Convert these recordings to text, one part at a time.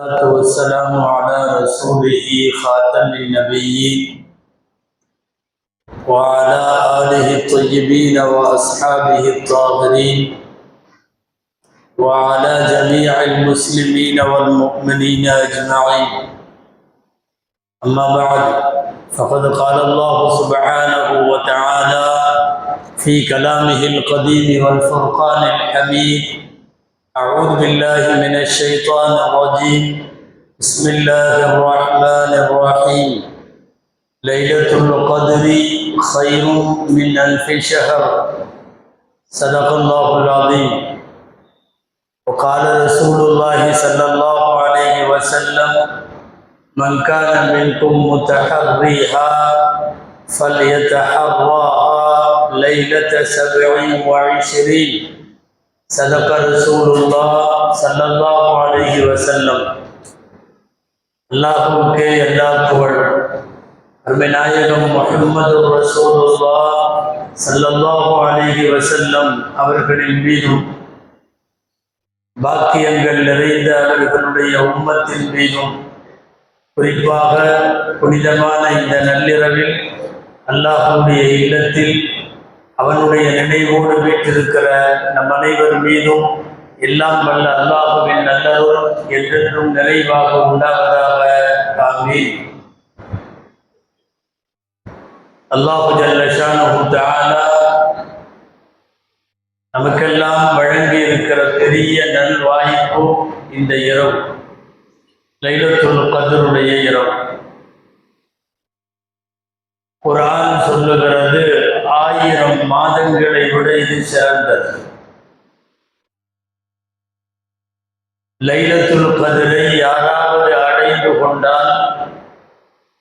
والسلام على رسوله خاتم النبيين وعلى آله الطيبين وأصحابه الطاهرين وعلى جميع المسلمين والمؤمنين أجمعين. أما بعد فقد قال الله سبحانه وتعالى في كلامه القديم والفرقان الحميد أعوذ بالله من الشيطان الرجيم. بسم الله الرحمن الرحيم. ليلة القدر خير من ألف شهر. صدق الله العظيم. وقال رسول الله صلى الله عليه وسلم من كان منكم متحريها فليتحراها ليلة سبع وعشرين. صدق رسول الله صلى الله عليه وسلم அல்லாஹுக்கே எல்லா புகழ் அருமைநாயகம் முஹம்மது ரசூலுல்லா ஸல்லல்லாஹு அலைஹி வஸல்லம் அவர்களின் மீதும் பாக்கியங்கள் நிறைந்த அவர்களுடைய உம்மத்தின் மீதும் குறிப்பாக புனிதமான இந்த நள்ளிரவில் அல்லாஹுடைய இல்லத்தில் அவனுடைய நினைவோடு வீட்டிருக்கிற நம் அனைவர் மீதும் எல்லாம் வல்ல அல்லாஹுவின் நல்லருள் என்றென்றும் நிறைவாக உண்டாவதாக. ஆமீன். அல்லாஹு ஜல்லஷான நமக்கெல்லாம் வழங்கி இருக்கிற பெரிய நல் வாய்ப்பு இந்த இரவு. லைலத்துல் கதருடைய இரவு. குரான் சொல்லுகிறது ஆயிரம் மாதங்களை விட இது சிறந்தது. லைலத்துல் கதிரை யாராவது அடைந்து கொண்டால்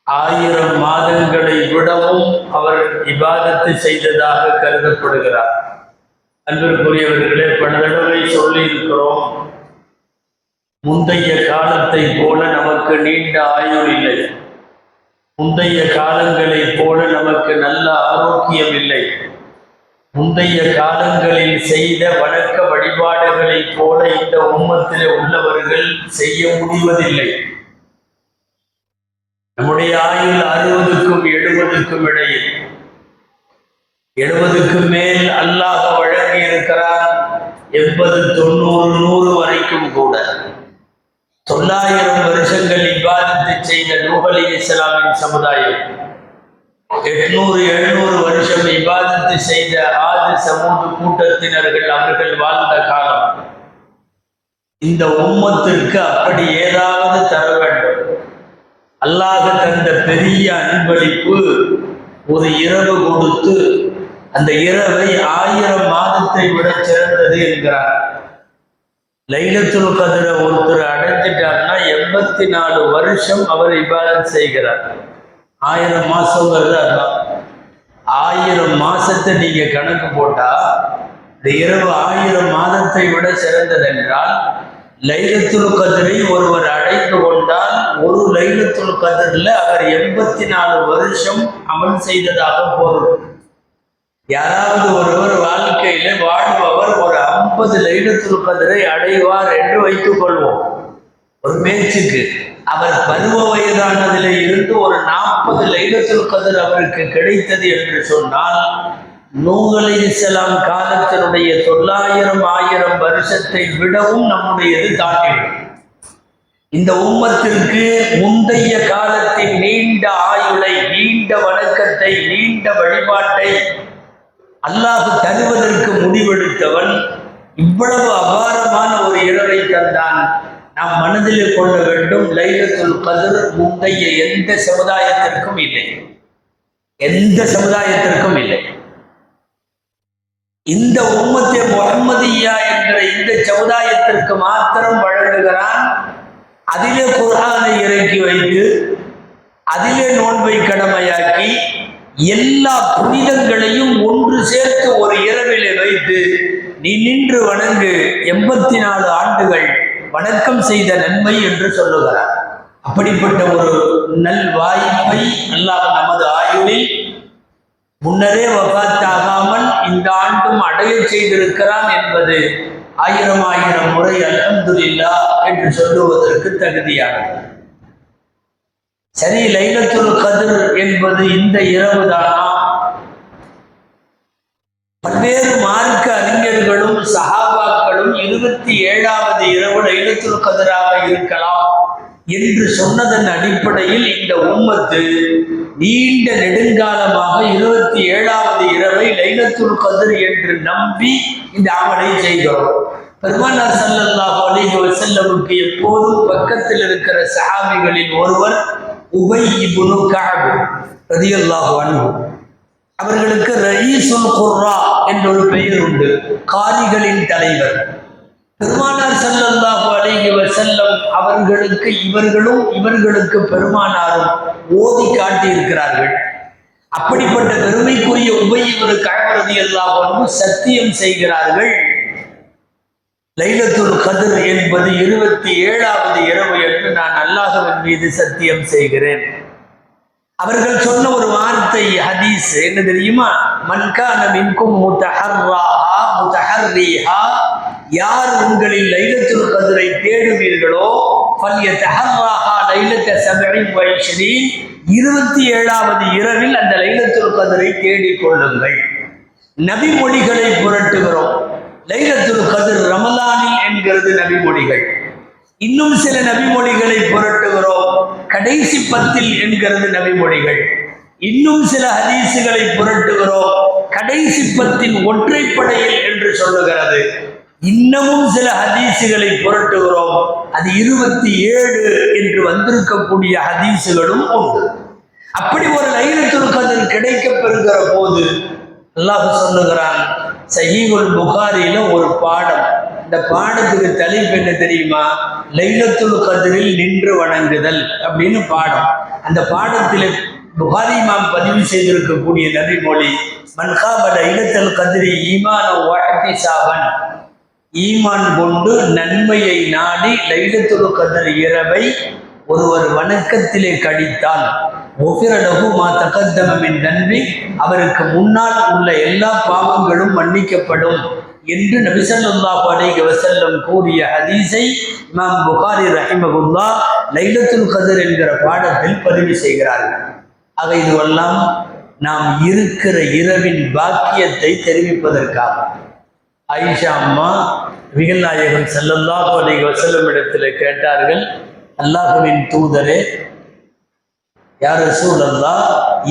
ஆயிரம் மாதங்களை விடவும் அவர் விவாதத்தை செய்ததாக கருதப்படுகிறார். அன்பிற்குரியவர்களே பல தடவை சொல்லியிருக்கிறோம் முந்தைய காலத்தை போல நமக்கு நீண்ட ஆயுள் இல்லை. முந்தைய காலங்களைப் போல நமக்கு நல்ல ஆரோக்கியம் இல்லை முந்தைய காலங்களில் செய்த வணக்க வழிபாடுகளைப் போல இந்த உம்மத்திலே உள்ளவர்கள் செய்ய முடிவதில்லை. நம்முடைய ஆயுள் அறுபதுக்கும் எழுபதுக்கும் இடையில். எழுபதுக்கு மேல் அல்லாஹ் வழங்கி இருக்கிறார் எண்பது தொண்ணூறு நூறு வரைக்கும் கூட. தொள்ளாயிரம் வருஷம் செய்த நூகலி இஸ்லாமின் சமுதாயம். எட்நூறு எழுநூறு வருஷம் இவ்வாதத்தை செய்த ஆதி சமூக கூட்டத்தினர்கள் அவர்கள் வாழ்ந்த காலம். இந்த உம்மத்திற்கு அப்படி ஏதாவது தர வேண்டும். அல்லாஹ் தந்த பெரிய அன்பளிப்பு ஒரு இரவு கொடுத்து அந்த இரவை ஆயிரம் மாதத்தை விட சிறந்தது என்கிறார். லைலத்துல் கதிர ஒருத்தர் அடைஞ்சிட்டார்னா எண்பத்தி நாலு வருஷம் அவர் இபாதம் செய்கிறார். ஆயிரம் மாசங்கிறது அதான் ஆயிரம் மாசத்தை நீங்க கணக்கு போட்டா இந்த இரவு ஆயிரம் மாதத்தை விட சிறந்தது என்றால் லைலத்துல் கதிரை ஒருவர் அடைந்து கொண்டால் ஒரு லைலத்துல் கதிரில் அவர் எண்பத்தி நாலு வருஷம் அமல் செய்ததாக பொருள். யாராவது ஒருவர் வாழ்க்கையில வாழ்பவர் ஒரு ஐம்பது லைலத்துல் கதிரை அடைவார் என்று வைத்துக் கொள்வோம். ஒரு பேச்சுக்கு அவர் பருவ வயதானதில் இருந்து ஒரு நாற்பது லைலத்துல் கதிர் அவருக்கு கிடைத்தது என்று சொன்னால் நூகலை இஸ்லாம் காலத்தினுடைய தொள்ளாயிரம் ஆயிரம் வருஷத்தை விடவும் நம்முடையது தாண்டிவிடும் இந்த உம்மத்திற்கு முந்தைய காலத்தின் நீண்ட ஆயுளை நீண்ட வணக்கத்தை நீண்ட வழிபாட்டை அல்லாஹ் தருவதற்கு முடிவெடுத்தவன் இவ்வளவு அபாரமான ஒரு இரவை தந்தான். நாம் மனதில் கொள்ள வேண்டும் லைலத்துல் கதிர் முந்தைய எந்த சமுதாயத்திற்கும் இல்லை. எந்த சமுதாயத்திற்கும் இல்லை. இந்த உம்மத்தை முகமதியா என்ற இந்த சமுதாயத்திற்கு மாத்திரம் வழங்குகிறான். அதிலே குரானை இறக்கி வைத்து அதிலே நோன்பை கடமையாக்கி எல்லா புனிதங்களையும் ஒன்று சேர்த்து ஒரு இரவிலே வைத்து நீ நின்று வணங்கு எண்பத்தி நாலு ஆண்டுகள் வணக்கம் செய்த நன்மை என்று சொல்லுகிறார். அப்படிப்பட்ட ஒரு நல் வாய்ப்பை அல்லாஹ் நமது ஆயுளில் முன்னரே வபாத்தாகாமல் இந்த ஆண்டும் அடைய செய்திருக்கிறான் என்பது ஆயிரம் ஆயிரம் முறை அலமதுல்லா என்று சொல்லுவதற்கு தகுதியானது. சரி லைலத்துல் கதிர் என்பது இந்த இரவு தானா பல்வேறு மார்க்க அறிஞர்களும் சஹாபாக்களும் இருபத்தி ஏழாவது இரவு லைலத்துல் கதிராக இருக்கலாம் என்று சொன்னதன் அடிப்படையில் இந்த உம்மத்து நீண்ட நெடுங்காலமாக இருபத்தி ஏழாவது இரவை லைலத்துல் கதிர் என்று நம்பி இந்த அமலை செய்கிறோம் பெருமானார் ஸல்லல்லாஹு அலிஹி வசல்லமுக்கு எப்போதும் பக்கத்தில் இருக்கிற சஹாபிகளில் ஒருவர் உபை இபுனு கஅப் ரதியல்லாஹு அன்பு அவர்களுக்கு ரயீசுல் குர்ரா என்ற ஒரு பெயர் உண்டு. காரிகளின் தலைவர். பெருமானார் செல்லல்லாஹு அலைஹி வஸல்லம் அவர்களுக்கு இவர்களும் இவர்களுக்கு பெருமானாரும் ஓதி காட்டியிருக்கிறார்கள். அப்படிப்பட்ட பெருமைக்குரிய உபை ஒரு கழகரதி எல்லாம் சத்தியம் செய்கிறார்கள். லைலத்துல் கதிர் என்பது இருபத்தி ஏழாவது இரவு என்று நான் அல்லாஹவன் மீது சத்தியம் செய்கிறேன். அவர்கள் சொன்ன ஒரு வார்த்தை ஹதீஸ் என்ன தெரியுமா? மன்கான மின்கும் முத்தஹர்ராஹா முத்தஹர்ரீஹா யார் உங்களில் லைலத்துல் கதிரை தேடுவீர்களோ பல்ய தஹர்ராஹா லைலத்த சபஇன் வயஷ்ரீன் இருபத்தி ஏழாவது இரவில் அந்த லைலத்துல் கதிரை தேடிக் கொள்ளுங்கள். நபி மொழிகளை புரட்டுகிறோம். லைலத்துல் கதிர் ரமலானில் என்கிறது நபிமொழிகள். இன்னும் சில நபிமொழிகளை புரட்டுகிறோம். கடைசி பத்தில் என்கிறது நபிமொழிகள். இன்னும் சில ஹதீசுகளை புரட்டுகிறோம். கடைசி பத்தின் ஒற்றைப்படையில் என்று சொல்லுகிறது. இன்னமும் சில ஹதீசுகளை புரட்டுகிறோம். அது இருபத்தி ஏழு என்று வந்திருக்கக்கூடிய ஹதீசுகளும் உண்டு. அப்படி ஒரு லைலத்துல் கதிர் கிடைக்கப் பெறுகிற போது அல்லாஹ் சொல்லுகிறான் சஹீகுல் புகாரியில ஒரு பாடம். இந்த பாடத்துக்கு தலைப்பு என்ன தெரியுமா? லைலத்துல் கதிரில் நின்று வணங்குதல் அப்படின்னு பாடம். அந்த பாடத்தில் புகாரி மாம் பதிவு செய்திருக்கக்கூடிய நபிமொழி மன்காப லைலத்துல் கதிரி ஈமான வாழ்த்தி சாவன் ஈமான் கொண்டு நன்மையை நாடி லைலத்துல் கதிர் இரவை ஒருவர் வணக்கத்திலே கடித்தால் ஒவ்வொரு மா தகத்தமின் நன்றி அவருக்கு முன்னால் உள்ள எல்லா பாவங்களும் மன்னிக்கப்படும் என்று நபிசல்லா அலைஹி வசல்லம் கூறிய ஹதீஸை இமாம் புகாரி ரஹிமகுல்லா லைலத்துல் கதிர் என்கிற பாடத்தில் பதிவு செய்கிறார்கள். ஆக இதுவெல்லாம் நாம் இருக்கிற இரவின் பாக்கியத்தை தெரிவிப்பதற்காக. ஆயிஷா அம்மா விகல்நாயகம் செல்லல்லா ஸல்லல்லாஹு அலைஹி வஸல்லம் இடத்தில் கேட்டார்கள் அல்லாஹுவின் தூதரே யார் ரசூலல்லா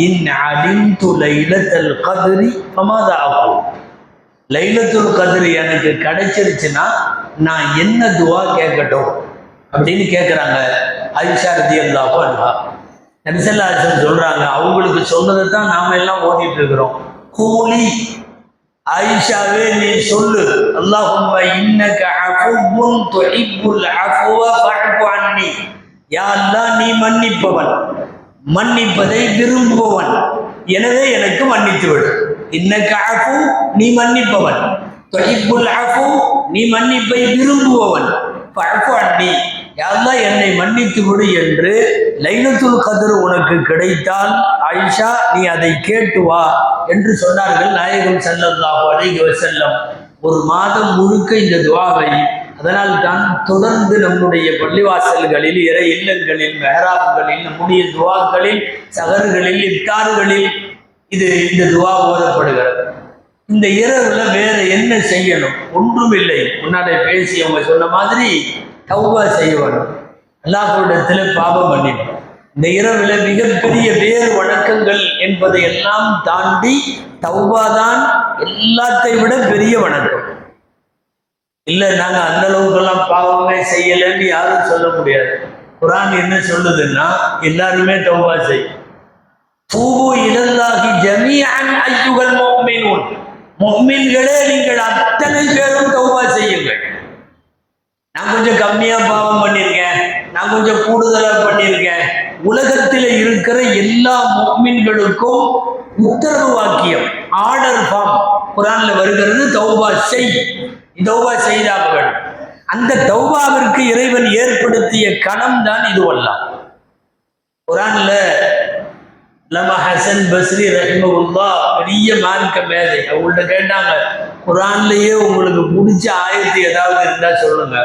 இன் அடிந்து லைலத்தல் கதிரி ஃபமாதா ஆகும் லைலத்துல் கதிரி எனக்கு கிடைச்சிருச்சுன்னா நான் என்ன துவா கேட்கட்டும் அப்படின்னு கேட்குறாங்க ஆயிஷா அல்லா அன்ஹா. நபிசல்லாசன் சொல்றாங்க அவங்களுக்கு சொன்னதை தான் நாம எல்லாம் ஓடிட்டு இருக்கிறோம். கூலி ஆயிஷாவே நீ சொல்லு. அல்லாஹும்ம இன்னக அஃபுவுன் துஹிப்புல் அஃபுவ ஃபஅஃபு ரஹ்மானி யா நீ மன்னிப்பவன். மன்னிப்பதை விரும்புபவன். எனவே எனக்கு மன்னித்து விடு ஆஃபு நீ மன்னிப்பவன். துஹிப்புல் ஆஃபு நீ மன்னிப்பை விரும்புபவன். பழப்பு அண்ணி யா என்னை மன்னித்து விடு என்று லைலத்துல் கதிர் உனக்கு கிடைத்தால் ஆயிஷா நீ அதை கேட்டு வா என்று சொன்னார்கள் நாயகம் ஸல்லல்லாஹு அலைஹி வஸல்லம். ஒரு மாதம் முழுக்க இந்த துவாவை அதனால் தான் தொடர்ந்து நம்முடைய பள்ளிவாசல்களில் இறை இல்லங்களில் மெஹராப்களில் நம்முடைய துவாக்களில் சகர்களில் இஃப்தார்களில் இது இந்த துவா ஓதப்படுகிறது. இந்த இரவில் வேற என்ன செய்யணும்? ஒன்றும் இல்லை முன்னாடி பேசி அவங்க சொன்ன மாதிரி தௌபா செய்யணும். அல்லாஹ்விடத்துல பாபம் பண்ணிடும் இந்த இரவில் மிகப்பெரிய வேறு வணக்கங்கள் என்பதை எல்லாம் தாண்டி தௌபா தான் எல்லாத்தை விட பெரிய வணக்கம். இல்லை நாங்கள் அந்த அளவுக்கெல்லாம் பாவமே செய்யலைன்னு யாரும் சொல்ல முடியாது. குரான் என்ன சொல்லுதுன்னா எல்லாருமே தௌபா செய். தூபு இலல்லாஹி ஜமியான் ஐயுகள் முஃமினூன். மொஹ்மின்களே நீங்கள் அத்தனை பேரும் தௌபா செய்யுங்கள். நான் கொஞ்சம் கம்மியாக பாவம் பண்ணியிருக்கேன். நான் கொஞ்சம் கூடுதலாக பண்ணியிருக்கேன். உலகத்தில் இருக்கிற எல்லா மொஹ்மின்களுக்கும் உத்தரவு வாக்கியம் ஆர்டர் ஃபார்ம். குரானில் வருகிறது தௌபா செய். தௌபா செய்தாக வேண்டும் அந்த தௌபாவிற்கு இறைவன் ஏற்படுத்திய கணம் தான் இதுவெல்லாம் குரான்ல லமா ஹசன் பஸ்ரி ரஹிமகுல்லா பெரிய மார்க்க மேதை. அவங்கள்ட்ட கேட்டாங்க குரான்லயே உங்களுக்கு பிடிச்ச ஆயத்து ஏதாவது இருந்தா சொல்லுங்க.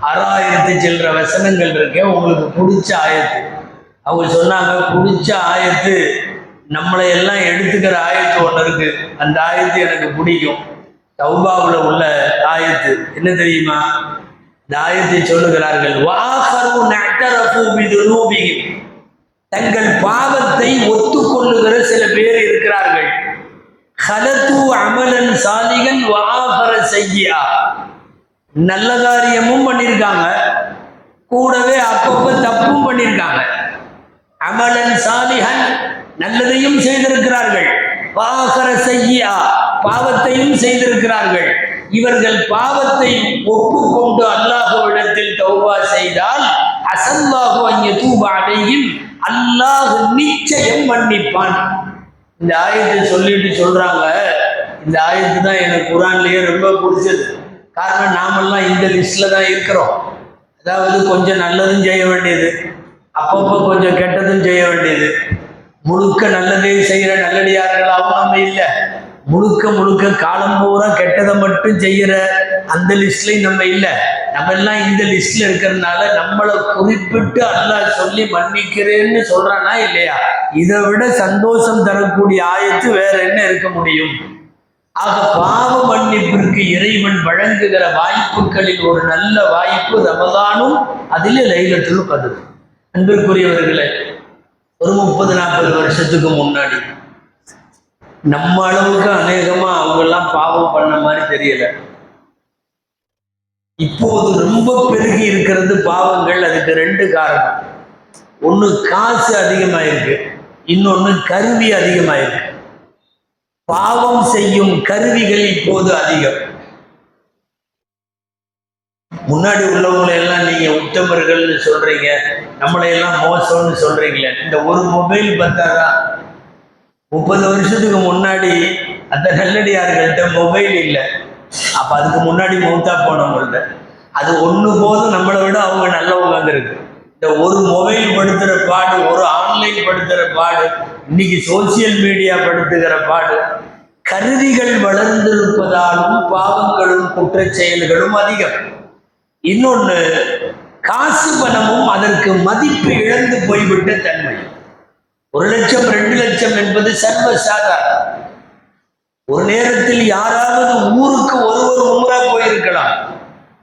ஆறாயிரத்தி சில்லற வசனங்கள் இருக்கே உங்களுக்கு பிடிச்ச ஆயத்து. அவங்க சொன்னாங்க பிடிச்ச ஆயத்து நம்மளை எல்லாம் எடுத்துக்கிற ஆயத்து ஒன்று இருக்கு. அந்த ஆயத்து எனக்கு பிடிக்கும். தௌபாவில் உள்ள ஆயத்து. என்ன தெரியுமா? இந்த ஆயத்தை சொல்லுகிறார்கள் தங்கள் பாவத்தை ஒத்துக்கொள்ளுகிற சில பேர் இருக்கிறார்கள். ஹலத்து அமலன் சாலிகன் வாஹர செய்யா நல்ல காரியமும் பண்ணியிருக்காங்க கூடவே அப்பப்ப தப்பும் பண்ணியிருக்காங்க அமலன் சாலிகன் நல்லதையும் செய்திருக்கிறார்கள். வாஹர செய்யா பாவத்தையும் செய்திருக்கிறார்கள். இவர்கள் பாவத்தை ஒப்புக்கொண்டு அல்லாஹுவிடத்தில் தௌபா செய்தால் அசல்லாஹு அங்கே தூபாடையும் அல்லாஹ் நிச்சயம் மன்னிப்பான். இந்த ஆயத்தை சொல்லிட்டு சொல்றாங்க. இந்த ஆயத்து தான் எனக்கு குரான்லயே ரொம்ப பிடிச்சது. காரணம் நாமெல்லாம் இந்த லிஸ்ட்ல தான் இருக்கிறோம். அதாவது கொஞ்சம் நல்லதும் செய்ய வேண்டியது. அப்பப்போ கொஞ்சம் கெட்டதும் செய்ய வேண்டியது. முழுக்க நல்லதே செய்கிற நல்லடியார்களாகவும் நம்ம இல்லை. முழுக்க முழுக்க காலம் பூரா கெட்டதை மட்டும் செய்யற அந்த லிஸ்ட்லையும் நம்ம இல்லை. நம்ம எல்லாம் இந்த லிஸ்ட்ல இருக்கிறதுனால நம்மளை குறிப்பிட்டு அல்லாஹ் சொல்லி மன்னிக்கிறேன்னு சொல்றானா இல்லையா? இதை விட சந்தோஷம் தரக்கூடிய ஆயத்து வேற என்ன இருக்க முடியும்? ஆக பாவ மன்னிப்பிற்கு இறைவன் வழங்குகிற வாய்ப்புகளில் ஒரு நல்ல வாய்ப்பு ரமதானும் அதில் லைலத்திலும் கது அன்பிற்குரியவர்களே ஒரு முப்பது நாற்பது வருஷத்துக்கு முன்னாடி நம்ம அளவுக்கு அநேகமா அவங்கெல்லாம் பாவம் பண்ண மாதிரி தெரியல. இப்போது ரொம்ப பெருகி இருக்கிறது பாவங்கள் அதுக்கு ரெண்டு காரணம். ஒண்ணு காசு அதிகமாயிருக்கு இன்னொன்னு கருவி அதிகமாயிருக்கு. பாவம் செய்யும் கருவிகள் இப்போது அதிகம். முன்னாடி உள்ளவங்களை எல்லாம் நீங்க உத்தமர்கள்னு சொல்றீங்க நம்மளை எல்லாம் மோசம்னு சொல்றீங்களே இந்த ஒரு மொபைல் பார்த்தாதான் முப்பது வருஷத்துக்கு முன்னாடி அந்த நல்லடியார்கள்ட்ட மொபைல் இல்லை. அப்போ அதுக்கு முன்னாடி மௌத்தா போனவங்கள்ட்ட அது ஒன்று போதும் நம்மளை விட அவங்க நல்லவங்க வந்திருக்கு. இந்த ஒரு மொபைல் படுத்துகிற பாடு ஒரு ஆன்லைன் படுத்துகிற பாடு இன்னைக்கு சோசியல் மீடியா படுத்துகிற பாடு கருவிகள் வளர்ந்திருப்பதாலும் பாவங்களும் குற்ற செயல்களும் அதிகம். இன்னொன்று காசு பணமும் அதற்கு மதிப்பு இழந்து போய்விட்ட தன்மை. ஒரு லட்சம் ரெண்டு லட்சம் என்பது சர்வ சாதாரணம் ஒரு நேரத்தில் யாராவது ஊருக்கு ஒரு ஒரு போயிருக்கலாம்.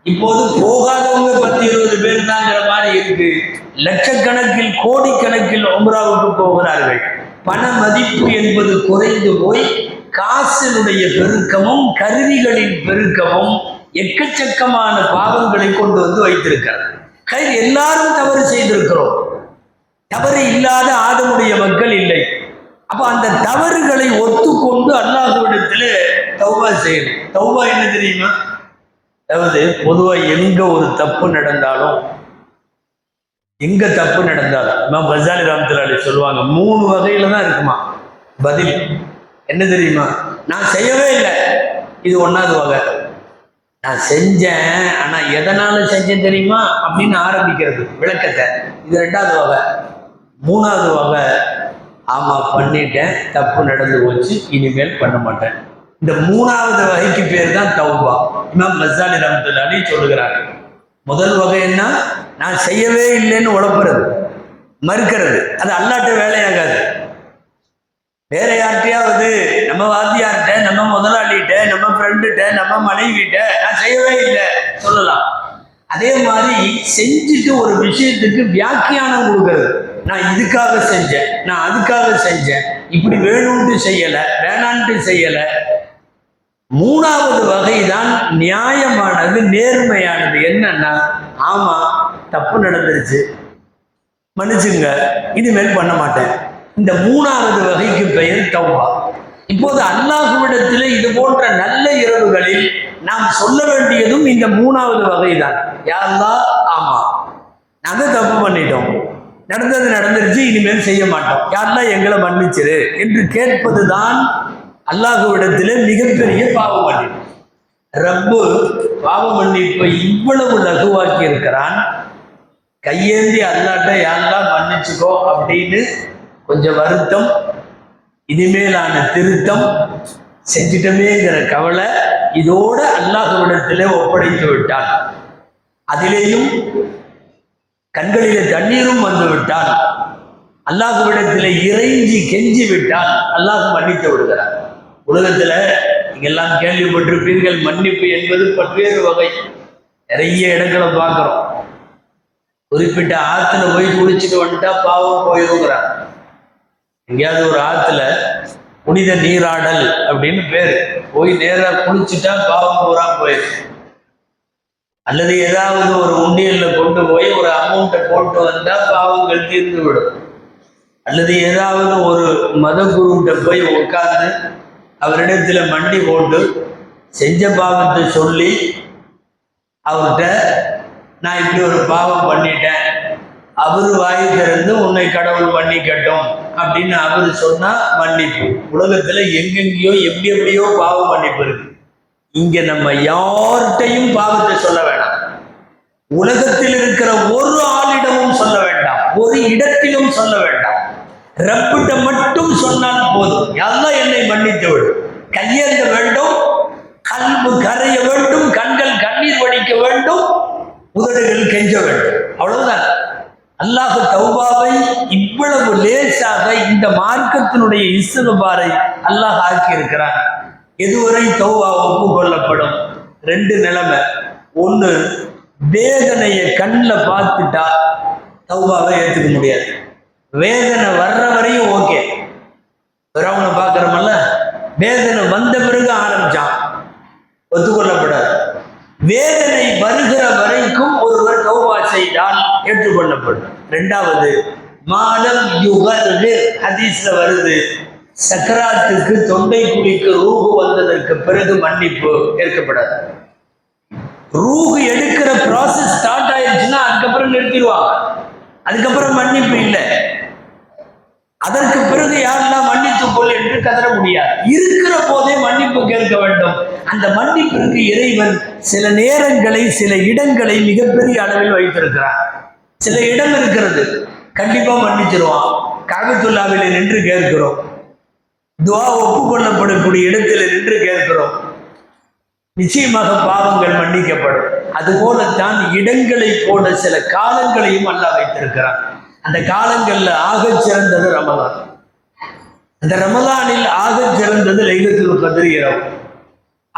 இப்போது போகாதவங்க பத்து இருபது பேர் தாங்கிற மாதிரி இருக்கு. லட்சக்கணக்கில் கோடிக்கணக்கில் உம்ராவுக்கு போகிறார்கள். பண மதிப்பு என்பது குறைந்து போய் காசினுடைய பெருக்கமும் கருவிகளின் பெருக்கமும் எக்கச்சக்கமான பாவங்களை கொண்டு வந்து வைத்திருக்கிறது. கை எல்லாரும் தவறு செய்திருக்கிறோம். தவறு இல்லாத ஆதமுடைய மக்கள் இல்லை. அப்ப அந்த தவறுகளை ஒத்துக்கொண்டு அல்லாஹுவிடத்தில் தௌவா செய்யணும். தௌவா என்ன தெரியுமா? அதாவது பொதுவாக எங்க ஒரு தப்பு நடந்தாலும் எங்க தப்பு நடந்தாலும் இமாம் பசாலி ராமத்துலாலி சொல்லுவாங்க மூணு வகையில தான் இருக்குமா? பதில். என்ன தெரியுமா? நான் செய்யவே இல்லை. இது ஒன்றாவது வகை. நான் செஞ்சேன் ஆனால் எதனால செஞ்சேன் தெரியுமா? அப்படின்னு ஆரம்பிக்கிறது விளக்கத்தை. இது ரெண்டாவது வகை. மூணாவது வகை ஆமாம் பண்ணிட்டேன் தப்பு நடந்து போச்சு இனிமேல் பண்ண மாட்டேன். இந்த மூணாவது வகைக்கு பேர் தான் தௌபா. இமாம் மசாலி ரஹமத்துல்லாஹி சொல்லுகிறாங்க முதல் வகை என்ன? நான் செய்யவே இல்லைன்னு உழப்புறது மறுக்கிறது. அது அல்லாட்ட வேலையாகாது. வேற யார்கிட்டயாவது நம்ம வாத்தியார்கிட்ட நம்ம முதலாளிகிட்ட நம்ம ஃப்ரெண்டுகிட்ட நம்ம மனைவிட்ட நான் செய்யவே இல்லை சொல்லலாம். அதே மாதிரி செஞ்சுட்டு ஒரு விஷயத்துக்கு வியாக்கியானம் கொடுக்கறது. நான் இதுக்காக செஞ்சேன் நான் அதுக்காக செஞ்சேன். இப்படி வேணும்ட்டு செய்யலை வேணான்ட்டு செய்யலை. மூணாவது வகை தான் நியாயமானது நேர்மையானது. என்னன்னா ஆமாம் தப்பு நடந்துருச்சு. மன்னிச்சுங்க இனிமேல் பண்ண மாட்டேன். இந்த மூணாவது வகைக்கு பெயர் தௌபா. இப்போது அல்லாஹுவிடத்தில் இது போன்ற நல்ல இரவுகளில் நாம் சொல்ல வேண்டியதும் இந்த மூணாவது வகை தான் யாரெல்லாம் ஆமா. நாங்கள் தப்பு பண்ணிட்டோம். நடந்தது நடந்துருச்சு இனிமேல் செய்ய மாட்டோம். யாரெல்லாம் எங்களை மன்னிச்சிரு என்று கேட்பதுதான் அல்லாஹுவிடத்தில் மிகப்பெரிய பாவ மன்னிப்பு. ரப்பு பாவ மன்னிப்பை இவ்வளவு லகுவாக்கி இருக்கிறான் கையேந்தி அல்லாட்ட யாரெல்லாம் மன்னிச்சுக்கோ அப்படின்னு கொஞ்சம் வருத்தம் இனிமேலான திருத்தம் செஞ்சிட்டமேங்கிற கவலை இதோட அல்லாஹுவிடத்திலே ஒப்படைத்து விட்டான். அதிலேயும் கண்களிலே தண்ணீரும் வந்து விட்டால் அல்லாஹ்விடத்திலே இறைஞ்சி கெஞ்சி விட்டால் அல்லாஹ் மன்னித்து விடுகிறார். உலகத்துல நீங்கெல்லாம் கேள்விப்பட்டிருப்பீர்கள் மன்னிப்பு என்பது பல்வேறு வகை. நிறைய இடங்களை பார்க்குறோம். குறிப்பிட்ட ஆற்றுல போய் குளிச்சுட்டு வந்துட்டா பாவம் போயிருங்கிறார் எங்கேயாவது ஒரு ஆற்றுல புனித நீராடல் அப்படின்னு பேர். போய் நேராக குளிச்சுட்டா பாவம் பூரா போயிடும் அல்லது ஏதாவது ஒரு உண்டியலில் கொண்டு போய் ஒரு அமௌண்ட்டை போட்டு வந்தால் பாவங்கள் தீர்ந்து விடும் அல்லது ஏதாவது ஒரு மத குருகிட்ட போய் உட்கார்ந்து அவரிடத்துல மண்டி போட்டு செஞ்ச பாவத்தை சொல்லி அவர்கிட்ட நான் இப்படி ஒரு பாவம் பண்ணிட்டேன். அவர் வாய் திறந்து உன்னை கடவுள் மன்னிக்கட்டும். அப்படின்னு அவர் சொன்னால் மன்னிப்பு. உலகத்தில் எங்கெங்கேயோ எப்படி எப்படியோ பாவம் மன்னிப்பு இருக்கு. இங்க நம்ம யார்கிட்டையும் பாவத்தை சொல்ல வேண்டாம் உலகத்தில் இருக்கிற ஒரு ஆளிடமும் சொல்ல வேண்டாம். ஒரு இடத்திலும் சொல்ல வேண்டாம். ரப்பிட்ட மட்டும் சொன்னால் போதும். எல்லாம் என்னை மன்னித்து விடும் கையேந்த வேண்டும் கல்பு கரைய வேண்டும் கண்கள் கண்ணீர் வடிக்க வேண்டும் உதடுகள் கெஞ்ச வேண்டும். அவ்வளவுதான். அல்லாஹ் தௌபாவை இவ்வளவு லேசாக இந்த மார்க்கத்தினுடைய இஸ்தபாரை அல்லாஹ் ஆக்கி இருக்கிறான் எதுவரை தௌவா ஒப்புக்கொள்ளப்படும் ரெண்டு நிலைமை. ஒன்று வேதனையை கண்ணில் பார்த்துட்டா தௌவாவை ஏற்றுக்க முடியாது. வேதனை வர்ற வரையும் ஓகே. பிறவனை பார்க்குறோமல்ல வேதனை வந்த பிறகு ஆரம்பிச்சான். ஒத்துக்கொள்ளப்படாது. வேதனை வருகிற வரைக்கும் ஒருவர் தௌவா செய்தால் ஏற்றுக்கொள்ளப்படும். ரெண்டாவது மாதம் யுகர் ஹதீஸ்ல வருது. சக்கராத்துக்கு தொண்டை குழிக்கு ரூகு வந்ததற்கு பிறகு மன்னிப்பு ஏற்கப்படாது. ரூகு எடுக்கிற ப்ராசஸ் ஸ்டார்ட் ஆயிடுச்சுன்னா அதுக்கப்புறம் நிறுத்திடுவாங்க. அதுக்கப்புறம் மன்னிப்பு இல்லை. அதற்கு பிறகு யாரெல்லாம் மன்னித்து கொள் என்று கதற முடியாது. இருக்கிற போதே மன்னிப்பு கேட்க வேண்டும். அந்த மன்னிப்பிற்கு இறைவன் சில நேரங்களை சில இடங்களை மிகப்பெரிய அளவில் வைத்திருக்கிறார். சில இடம் இருக்கிறது. கண்டிப்பா மன்னிச்சிருவான். காகத்துல்லாவிலே நின்று கேட்கிறோம். துவா ஒப்புக்கொள்ளப்படக்கூடிய இடத்தில் நின்று கேட்கிறோம். நிச்சயமாக பாவங்கள் மன்னிக்கப்படும். அதுபோலத்தான் இடங்களை போல சில காலங்களையும் அல்லா வைத்திருக்கிறான். அந்த காலங்கள்ல ஆகச் சிறந்தது ரமலான். அந்த ரமலானில் ஆக சிறந்தது லைலத்தில் கதிர்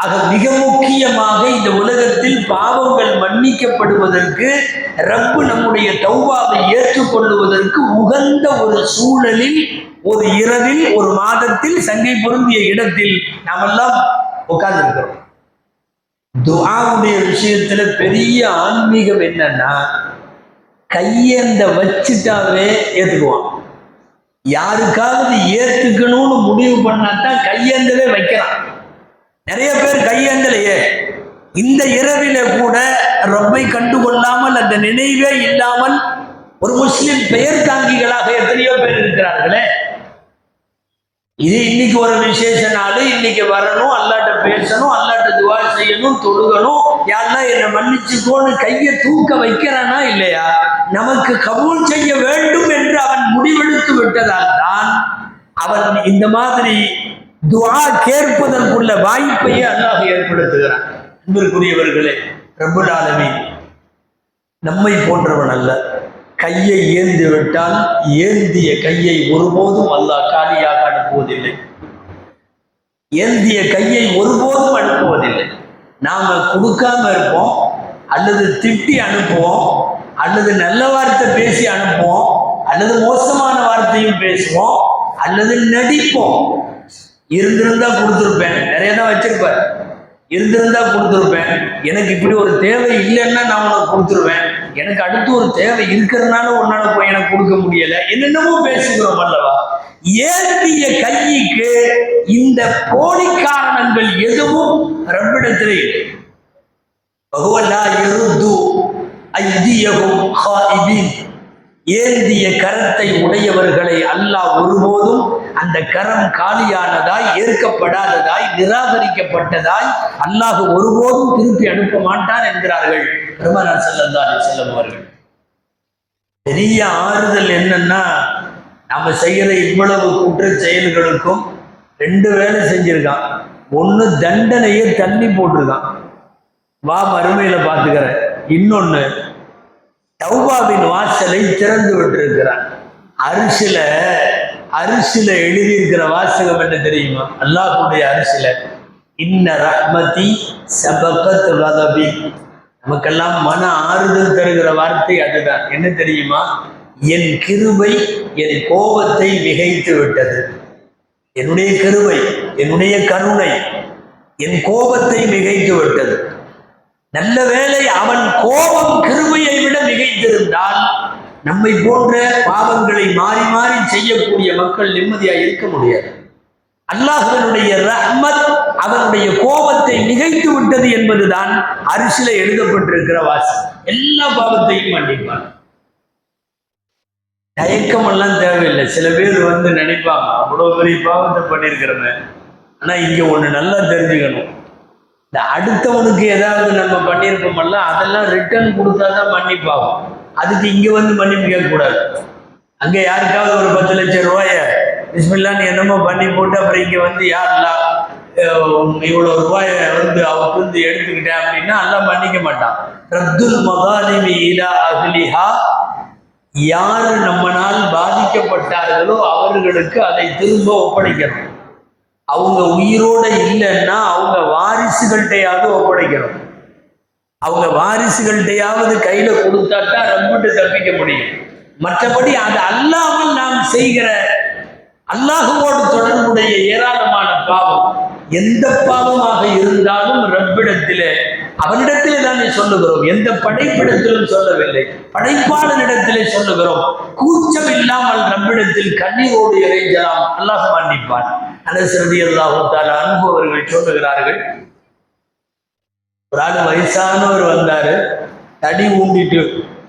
ஆக மிக முக்கியமாக இந்த உலகத்தில் பாவங்கள் மன்னிக்கப்படுவதற்கு ரப்பு நம்முடைய தௌபாவை ஏற்றுக்கொள்ளுவதற்கு உகந்த ஒரு சூழலில் ஒரு இரவில் ஒரு மாதத்தில் சங்கை பொருந்திய இடத்தில் நாமெல்லாம் உட்கார்ந்துருக்கிறோம். துவாவுடைய விஷயத்துல பெரிய ஆன்மீகம் என்னன்னா கையேந்த வச்சுட்டாவே ஏத்துக்குவான். யாருக்காவது ஏத்துக்கணும்னு முடிவு பண்ணாதான் கையேந்தவே வைக்கிறான் நிறைய பேர் கையேந்தலையே. இந்த இரவில கூட ரப்பை கண்டுகொள்ளாமல் அந்த நினைவே இல்லாமல் ஒரு முஸ்லிம் பெயர் தாங்கிகளாக எத்தனையோ பேர் இருக்கிறார்களே. இது இன்னைக்கு ஒரு விசேஷ நாள் இன்னைக்கு வரணும் அல்லாட்ட பேசணும் அல்லாட்ட துவா செய்யணும் தொழுகணும். யாரெல்லாம் என்னை மன்னிச்சுக்கோன்னு கையை தூக்க வைக்கிறானா இல்லையா? நமக்கு கபூல் செய்ய வேண்டும் என்று அவன் முடிவெடுத்து விட்டதால் தான் அவன் இந்த மாதிரி துவா கேட்பதற்குள்ள வாய்ப்பையே அல்லாஹ் ஏற்படுத்துகிறான். அன்பிற்குரியவர்களே ரப்புல் நம்மை போன்றவன் அல்ல. கையை ஏந்து விட்டால் ஏந்திய கையை ஒருபோதும் அல்லாஹ் காலியாக அனுப்புவதில்லை. ஏந்திய கையை ஒருபோதும் அனுப்புவதில்லை. நாம கொடுக்காம இருப்போம் அல்லது திட்டி அனுப்புவோம் அல்லது நல்ல வார்த்தை பேசி அனுப்புவோம் அல்லது மோசமான வார்த்தையும் பேசுவோம் அல்லது நடிப்போம். இருந்திருந்தா கொடுத்துருப்பேன். நிறைய தான் வச்சிருப்பேன் இருந்திருந்தா கொடுத்துருப்பேன். எனக்கு இப்படி ஒரு தேவை இல்லைன்னா நான் உனக்கு கொடுத்துருவேன். எனக்கு அடுத்து ஒரு தேவை இருக்கிறதுனால உன்னால போய் எனக்கு கொடுக்க முடியல. என்னென்னமோ பேசுகிறோம் அல்லவா? ஏந்திய கையிக்கு இந்த போலி காரணங்கள் எதுவும் ரப்பிடத்திலே இல்லை. ஏந்திய கரத்தை உடையவர்களை அல்லாஹ் ஒருபோதும் அந்த கரம் காலியானதாய் ஏற்கப்படாததாய் நிராகரிக்கப்பட்டதாய் அல்லாஹ் ஒருபோதும் திருப்பி அனுப்ப மாட்டான் என்கிறார்கள் பெருமனார் செல்லந்தா செல்லும் அவர்கள். பெரிய ஆறுதல் என்னன்னா நாம செய்கிற இவ்வளவு குற்ற செயல்களுக்கும் ரெண்டு வேலை செஞ்சிருக்கான். ஒன்று தண்டனையை தள்ளி போட்டிருக்கான். வா மறுமையில் பார்த்துக்கிறேன். இன்னொன்னு தௌபாவின் வாசலை திறந்து விட்டிருக்கிறான் அரிசில அரிசில எழுதியிருக்கிற வாசகம் என்ன தெரியுமா? அல்லாஹுடைய அரிசில. இன்ன ரஹ்மதி சபகத் வதபி. நமக்கெல்லாம் மன ஆறுதல் தருகிற வார்த்தை அதுதான். என்ன தெரியுமா? என் கிருபை என் கோபத்தை மிகைத்து விட்டது. என்னுடைய கிருபை என்னுடைய கருணை என் கோபத்தை மிகைத்து விட்டது. நல்ல வேளை அவன் கோபம் கிருமையை விட மிகைத்திருந்தால் நம்மை போன்ற பாவங்களை மாறி மாறி செய்யக்கூடிய மக்கள் நிம்மதியா இருக்க முடியாது. அல்லாஹனுடைய ரஹ்மத் அவனுடைய கோபத்தை நிகழ்த்து விட்டது என்பதுதான் அரிசில எழுதப்பட்டிருக்கிற வாசி எல்லா பாவத்தையும் மன்னிப்பான். தயக்கம் எல்லாம் தேவையில்லை. சில பேர் வந்து நினைப்பாங்க அவ்வளவு பெரிய பாவத்தை பண்ணியிருக்கிறவன் ஆனா இங்க ஒண்ணு நல்லா தெரிஞ்சுக்கணும். இந்த அடுத்தவனுக்கு ஏதாவது நம்ம பண்ணியிருப்போமல்ல அதெல்லாம் ரிட்டர்ன் கொடுத்தாதான் மன்னிப்பாகும். அதுக்கு இங்க வந்து மன்னிப்பு கேட்கக்கூடாது. அங்க யாருக்காவது ஒரு பத்து லட்சம் ரூபாய பிஸ்மில்லான்னு என்னமோ பண்ணி போட்டு அப்புறம் இங்க வந்து யாரெல்லாம் இவ்வளவு ரூபாய வந்து அவருக்கு வந்து எடுத்துக்கிட்டேன் அப்படின்னா எல்லாம் மன்னிக்க மாட்டான். ரத்துல் மகாலிமி இலா அஹ்லிஹா யார் நம்மனால் பாதிக்கப்பட்டார்களோ அவர்களுக்கு அதை திரும்ப ஒப்படைக்கணும். அவங்க உயிரோட இல்லைன்னா அவங்க வாரிசுகள்கிட்டையாவது ஒப்படைக்கணும். அவங்க வாரிசுகள்கிட்டையாவது கையில கொடுத்தாட்டா ரப்பிட்டு தப்பிக்க முடியும். மற்றபடி அது அல்லாமல் நாம் செய்கிற அல்லாஹுவோடு தொடர்புடைய ஏராளமான பாவம் எந்த பாவமாக இருந்தாலும் ரப்பிடத்திலே அவனிடத்திலே தானே சொல்லுகிறோம். எந்த படைப்பிடத்திலும் சொல்லவில்லை. படைப்பாளனிடத்திலே சொல்லுகிறோம். கூச்சம் இல்லாமல் ரப்பிடத்தில் கண்ணீரோடு இறைஞ்சலாம். அல்லாஹ் மன்னிப்பான். அனசரதி அல்லாஹால அனுபவர்கள் சொல்லுகிறார்கள். ஒரு ஆள் வயசானவர் வந்தாரு தடி ஊண்டிட்டு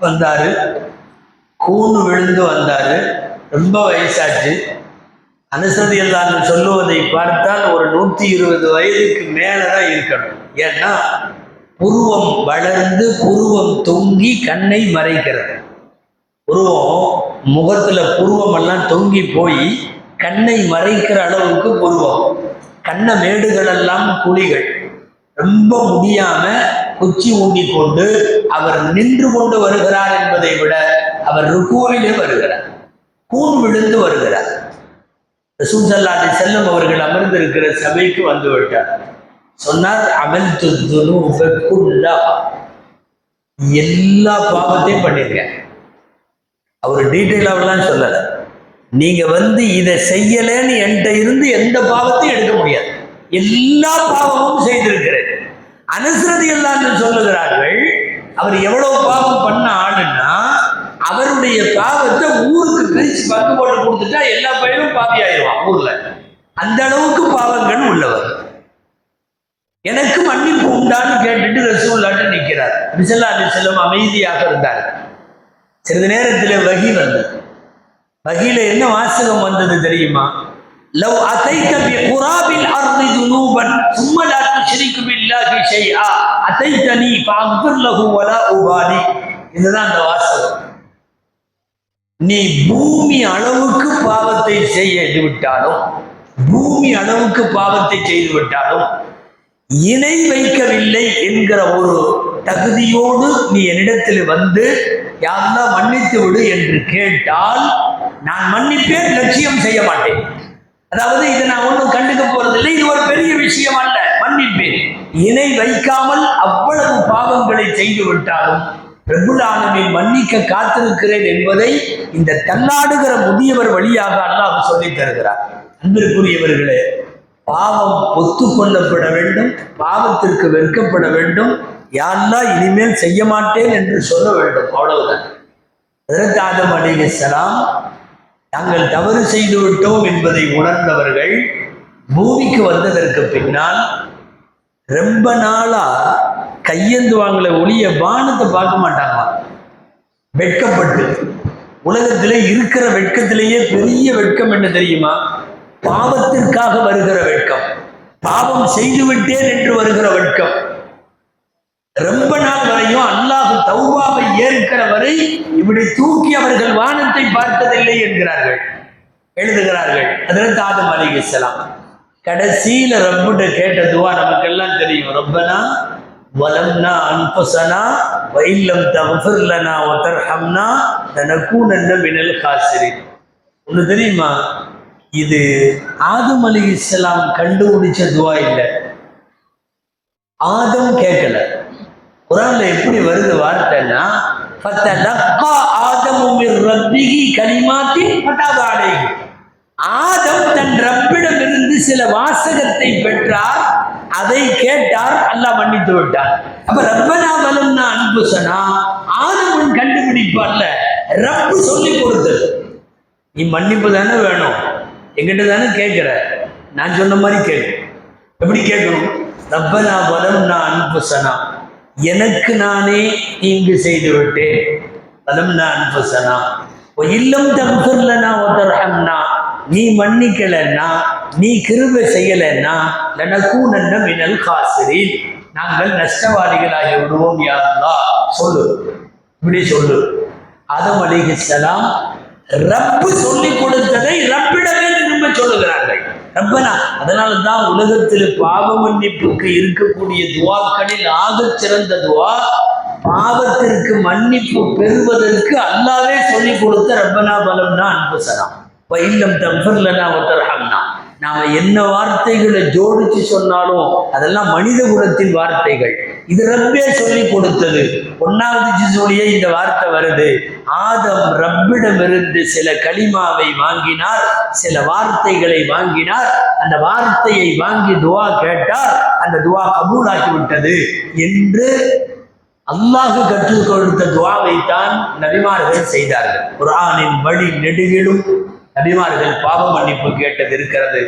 வந்தாரு கூணு விழுந்து வந்தாரு ரொம்ப வயசாச்சு. அனுசதி சொல்லுவதை பார்த்தால் ஒரு நூற்றி இருபது வயதுக்கு மேலே தான் இருக்கணும். ஏன்னா புருவம் வளர்ந்து புருவம் தொங்கி கண்ணை மறைக்கிறது. புருவம் முகத்தில் புருவமெல்லாம் தொங்கி போய் கண்ணை மறைக்கிற அளவுக்கு உருவம் கண்ண மேடுகள் எல்லாம் குழிகள். ரொம்ப முடியாம குச்சி ஊண்டி கொண்டு அவர் நின்று கொண்டு வருகிறார் என்பதை விட அவர் ருக்குவிலே வருகிறார். கூன் விழுந்து வருகிறார். ரசூசல்லாட்டி செல்லும் அவர்கள் அமர்ந்திருக்கிற சபைக்கு வந்து விட்டார். சொன்னார் அமல் எல்லா பாவத்தையும் பண்ணிருக்கேன். அவர் டீட்டெயிலாவெல்லாம் சொல்லலை. நீங்க வந்து இதை செய்யலைன்னு என்கிட்ட இருந்து எந்த பாவத்தையும் எடுக்க முடியாது. எல்லா பாவமும் செய்திருக்கிறேன். அனுசரதி எல்லாம் சொல்லுகிறார்கள் அவர் எவ்வளவு பாவம் பண்ண ஆளுன்னா அவருடைய பாவத்தை ஊருக்கு பிரிச்சு பங்கு போட்டு கொடுத்துட்டா எல்லா பயிரும் பாவி ஆயிடுவான் ஊர்ல. அந்த அளவுக்கு பாவங்கள் உள்ளவர். எனக்கு மன்னிப்பு உண்டான்னு கேட்டுட்டு ரசூல்லாட்டு நிற்கிறார். பிசல்லா செல்லும் அமைதியாக இருந்தார். சிறிது நேரத்தில் வகி வந்தது. வகியில என்ன வாசகம் வந்தது தெரியுமா? லவ் அதைத்த பி குராபில் அர்தி துனூபன் சும்ம லா இல்லா பில்லாஹி ஷைஆ அதைத்தனி ஃபஅக்ஃபிர் லஹு வலா உபாலி. இதுதான் அந்த வாசகம். நீ பூமி அளவுக்கு பாவத்தை செய்து விட்டாலும் பூமி அளவுக்கு பாவத்தை செய்து விட்டாலும் இணை வைக்கவில்லை என்கிற ஒரு தகுதியோடு நீ என்னிடத்தில் வந்து யாரெல்லாம் மன்னித்து விடு என்று கேட்டால் நான் மன்னிப்பேன் லட்சியம் செய்ய மாட்டேன். அதாவது இதை நான் ஒன்றும் கண்டுக்க போறதில்லை. இது ஒரு பெரிய விஷயம் அல்ல. மன்னிப்பேன். இணை வைக்காமல் அவ்வளவு பாவங்களை செய்து விட்டாலும் பிரபுலானவை மன்னிக்க காத்திருக்கிறேன் என்பதை இந்த தள்ளாடுகிற முதியவர் வழியாக அல்லாஹ் சொல்லி தருகிறார். அன்பிற்குரியவர்களே பாவம் ஒத்துக்கொள்ளப்பட வேண்டும் பாவத்திற்கு வெட்கப்பட வேண்டும். யாரெல்லாம் இனிமேல் செய்ய மாட்டேன் என்று சொல்ல வேண்டும். அவ்வளவுதான். அதற்கு ஆதம் அலிகலாம் நாங்கள் தவறு செய்து விட்டோம் என்பதை உணர்ந்தவர்கள் பூமிக்கு வந்ததற்கு பின்னால் ரொம்ப நாளா கையேந்துவாங்களே ஒளிய வானத்தை பார்க்க மாட்டாங்களாம். வெட்கப்பட்டு. உலகத்திலே இருக்கிற வெட்கத்திலேயே பெரிய வெட்கம் என்ன தெரியுமா? பாவத்திற்காக வருகிற வெட்கம். பாவம் செய்துவிட்டேன் என்று வருகிற வெட்கம். ரொம்ப நாள் வரையும் அல்லாஹ் தௌபாவை ஏற்கிற வரை இப்படி தூக்கி அவர்கள் வானத்தை பார்த்ததில்லை என்கிறார்கள். எழுதுகிறார்கள். அதில் ஆதம் அலிகலாம் கடைசியில ரப்பிட்ட கேட்ட துவா நமக்கெல்லாம் தெரியும். ரப்பனா வலம்னா அன்பசனா வைல்லம் தகஃபிர்லனா ஒத்தர்ஹம்னா தனக்கூனன்ன மினல் காசிரி ஒன்று தெரியுமா? இது ஆதம் அலி இஸ்லாம் கண்டுபிடிச்ச துவா இல்லை. ஆதம் கேட்கல. குரான்ல எப்படி வருது வார்த்தைன்னா ஃபத்தலக்கா ஆதம் மிர் ரப்பிஹி கலிமாத்தின் ஃபதாப ஆதம் தன் ரப்பிடமிருந்து சில வாசகத்தை பெற்றார் அதை கேட்டார் அல்லாஹ் மன்னித்து விட்டார். அப்ப ரப்பனா வலம்னா அன்புசனா ஆதமன் கண்டுபிடிப்பு அல்ல ரப்பு சொல்லி கொடுத்தது. நீ மன்னிப்பு தானே வேணும். எங்கிட்ட தானே கேட்குற. நான் சொன்ன மாதிரி கேட்கும் எப்படி கேட்கணும்? ரப்பனா வலம்னா அன்புசனா எனக்கு நானே தீங்கு செய்து விட்டேன் வலம்னா அன்புசனா. இல்லம் தகுர்லனா ஒத்தர்ஹம்னா நீ மன்னிக்கலைன்னா நீ கிருப செய்யலைன்னா லனக்கூனன்ன மினல் காசிரின். நாங்கள் நஷ்டவாதிகளாகி விடுவோம் யாருந்தா சொல்லு. இப்படி சொல்லு. அதம் அலிஹிஸ்ஸலாம் ரப்பு சொல்லி கொடுத்ததை ரப்பிடமே சொல்லுகிறார்கள். ரப்பனா அதனால தான் உலகத்தில் பாவ மன்னிப்புக்கு இருக்கக்கூடிய துவாக்களில் ஆக சிறந்த துவா பாவத்திற்கு மன்னிப்பு பெறுவதற்கு அல்லாவே சொல்லி கொடுத்த ரப்பனா பலம்னா அன்பு சலாம். பயிலம் தம்பர்லனா ஒத்தரஹம்னா நாம என்ன வார்த்தைகளை ஜோடிச்சு சொன்னாலும் அதெல்லாம் மனித குலத்தின் வார்த்தைகள். இது ரப்பே சொல்லி கொடுத்தது. ஒன்னாவது ஜிசோலியே இந்த வார்த்தை வருது. ஆதம் ரப்பிடமிருந்து சில களிமாவை வாங்கினார் சில வார்த்தைகளை வாங்கினார். அந்த வார்த்தையை வாங்கி துவா கேட்டார். அந்த துவா கபூலாக்கி விட்டது என்று அல்லாஹு கற்றுக் கொடுத்த துவாவைத்தான் நபிமார்கள் செய்தார்கள். குரானின் வழி நெடுகிலும் நபிமார்கள் பாவ மன்னிப்பு கேட்டது இருக்கிறது.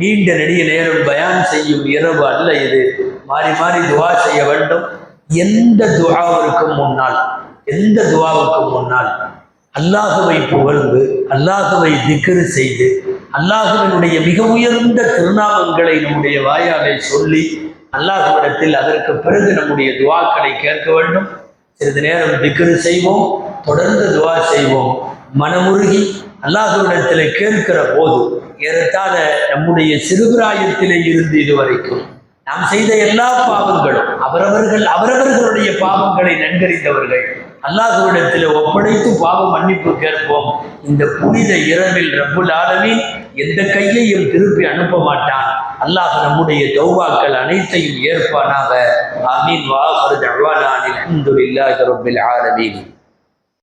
நீண்ட நெடிய நேரம் பயான் செய்யும் இரவு அல்ல இது. மாறி மாறி துவா செய்ய வேண்டும். எந்த துவாவிற்கும் முன்னால் எந்த துவாவுக்கும் முன்னால் அல்லாஹுவை புகழ்ந்து அல்லாஹுவை திக்ரு செய்து அல்லாஹுவனுடைய மிக உயர்ந்த திருநாமங்களை நம்முடைய வாயாலை சொல்லி அல்லாஹுவிடத்தில் அதற்கு பிறகு நம்முடைய துவாக்களை கேட்க வேண்டும். சிறிது நேரம் திக்ரு செய்வோம் தொடர்ந்து துவா செய்வோம். மனமுருகி அல்லாஹுவிடத்தில் கேட்கிற போது ஏறத்தாழ நம்முடைய சிறுபிராயத்திலே இருந்து இதுவரைக்கும் நாம் செய்த எல்லா பாவங்களும் அவரவர்கள் அவரவர்களுடைய பாவங்களை நன்கறிந்தவர்கள் அல்லாஹுவிடத்தில் ஒப்படைத்து பாவ மன்னிப்பு கேட்போம். இந்த புனித இரவில் ரப்புல் ஆலமின் எந்த கையையும் திருப்பி அனுப்ப மாட்டான். அல்லாஹ் நம்முடைய தௌவாக்கள் அனைத்தையும் ஏற்பானாக. அமீன் வாஹர் தவானானில் அல்ஹம்துலில்லாஹி ரப்பில் ஆலமீன்.